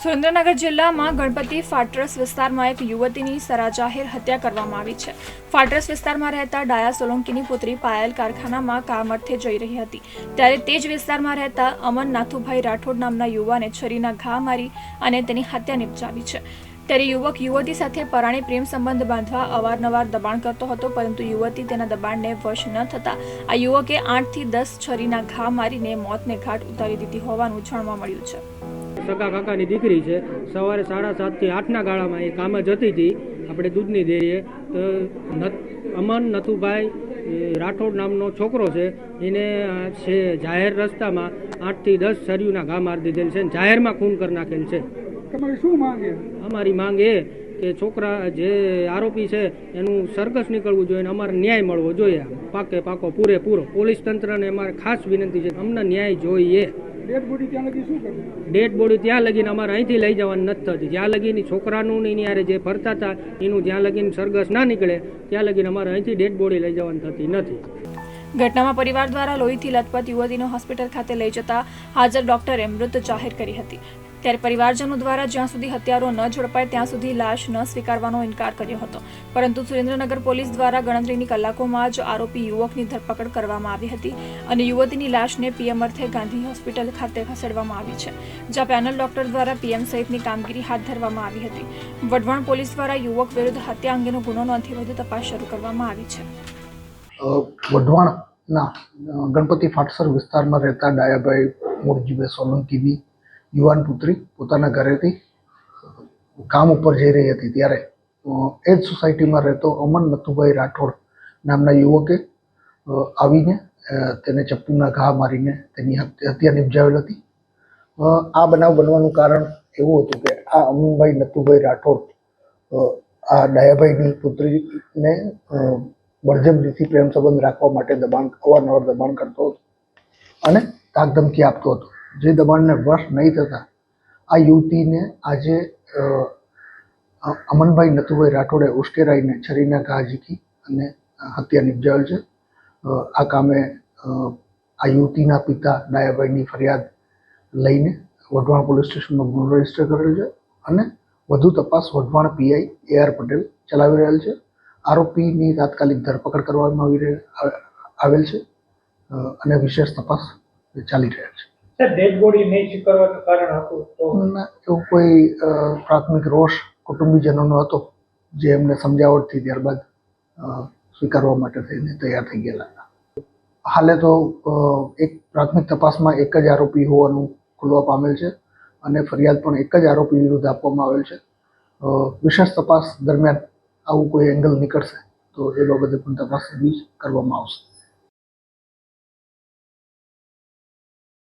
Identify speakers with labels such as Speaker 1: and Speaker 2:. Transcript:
Speaker 1: સુરેન્દ્રનગર જિલ્લામાં ગણપતિ ફાટરસ વિસ્તારમાં એક યુવતીની સરાજાહેર હત્યા કરવામાં આવી છે. ફાટરસ વિસ્તારમાં રહેતા ડાયા સોલંકીની પુત્રી પાયલ કારખાનામાં કામ અર્થે જઈ રહી હતી. ત્યારે તે જ વિસ્તારમાં રહેતા અમન નાથુભાઈ રાઠોડ નામના યુવાને છરીના ઘા મારી અને તેની હત્યા નિપજાવી છે. ત્યારે યુવક યુવતી સાથે પરાણે પ્રેમ સંબંધ બાંધવા અવારનવાર દબાણ કરતો હતો, પરંતુ યુવતી તેના દબાણને વશ ન થતા આ યુવકે આઠથી દસ છરીના ઘા મારીને મોતને ઘાટ ઉતારી દીધી હોવાનું જાણવા મળ્યું છે.
Speaker 2: સગા કાકાની દીકરી છે. સવારે સાડા સાતથી આઠના ગાળામાં એ કામે જતી હતી. આપણે દૂધની ડેરીએ તો અમન નથુભાઈ રાઠોડ નામનો છોકરો છે એને છે જાહેર રસ્તામાં આઠથી દસ સરિયુના ઘા મારી દીધેલ છે જાહેરમાં ખૂન કરી નાખેલ છે.
Speaker 3: તમારી શું માંગે
Speaker 2: અમારી માંગ એ કે છોકરા જે આરોપી છે એનું સરઘસ નીકળવું જોઈએ અને અમારે ન્યાય મળવો જોઈએ. પાકે પાકો પૂરેપૂરો. પોલીસ તંત્રને અમારે ખાસ વિનંતી છે અમને ન્યાય જોઈએ.
Speaker 3: ડેડ બોડી ત્યાં લગી શું કરવું?
Speaker 2: ડેડ બોડી ત્યાં લગીને અમારે અહીંથી લઈ જવાની નથી થતી. જ્યાં લગીની છોકરાનું ને એની જે ફરતા હતા એનું જ્યાં લગીને સરઘસ ના નીકળે ત્યાં લગીને અમારે અહીંથી ડેડ બોડી લઈ જવાની થતી નથી.
Speaker 1: ઘટનામાં પરિવાર દ્વારા લોહીથી લથપથ યુવતીને હોસ્પિટલ ખાતે લઈ જતા હાજર ડોક્ટરે મૃત જાહેર કરી હતી. ત્યારે પરિવારજનો દ્વારા જ્યાં સુધી હત્યારો ન ઝડપાય, ત્યાં સુધી લાશ ન સ્વીકારવાનો ઇનકાર કર્યો હતો. પરંતુ સુરેન્દ્રનગર પોલીસ દ્વારા ગણતરીની કલાકોમાં જ આરોપી યુવકની ધરપકડ કરવામાં આવી હતી અને યુવતીની લાશને પીએમ અર્થે ગાંધી હોસ્પિટલ ખાતે ખસેડવામાં આવી છે, જ્યાં પેનલ ડોક્ટર દ્વારા પીએમ સહિતની કામગીરી હાથ ધરવામાં આવી હતી. વઢવાણ પોલીસ દ્વારા યુવક વિરુદ્ધ હત્યા અંગેનો ગુનો નોંધી વધુ તપાસ શરૂ કરવામાં આવી છે.
Speaker 4: વઢવાણના ગણપતિ ફાટસર વિસ્તારમાં રહેતા ડાયાભાઈ મોરજીભાઈ સોલંકીની યુવાન પુત્રી પોતાના ઘરેથી કામ ઉપર જઈ રહી હતી ત્યારે. એ જ સોસાયટીમાં રહેતો અમન નથુભાઈ રાઠોડ નામના યુવકે આવીને તેને ચપ્પુના ઘા મારીને તેની હત્યા નિપજાવેલ હતી. આ બનાવ બનવાનું કારણ એવું હતું કે આ અમનભાઈ નથુભાઈ રાઠોડ આ ડાયાભાઈની પુત્રીને બળજબરીથી પ્રેમ સંબંધ રાખવા માટે દબાણ, અવારનવાર દબાણ કરતો હતો અને ધાકધમકી આપતો હતો. જે દબાણને વશ નહીં થતા, આ યુવતીને આજે અમનભાઈ નથુભાઈ રાઠોડે ઉશ્કેરાઈને છરીના ઘા ઝીકી અને હત્યા નિપજાવેલ છે. આ કામે આ યુવતીના પિતા ડાયાભાઈની ફરિયાદ લઈને વઢવાણ પોલીસ સ્ટેશનમાં ગુનો રજિસ્ટર કરેલ છે અને વધુ તપાસ Wadhwan PI A R Patel ચલાવી રહેલ છે. આરોપીની તાત્કાલિક ધરપકડ કરવામાં આવી આવેલ છે અને વિશેષ તપાસ ચાલી રહ્યા છે. એવું કોઈ પ્રાથમિક રોષ કુટુંબીજનોનો હતો, જે એમને સમજાવટથી ત્યારબાદ સ્વીકારવા માટે થઈને તૈયાર થઈ ગયેલા. હતા હાલે તો એક પ્રાથમિક તપાસમાં એક જ આરોપી હોવાનું ખુલવા પામેલ છે અને ફરિયાદ પણ એક જ આરોપી વિરુદ્ધ આપવામાં આવેલ છે. વિશેષ તપાસ દરમિયાન આવું કોઈ એંગલ નીકળશે તો એ બાબતે પણ તપાસ કરવામાં આવશે.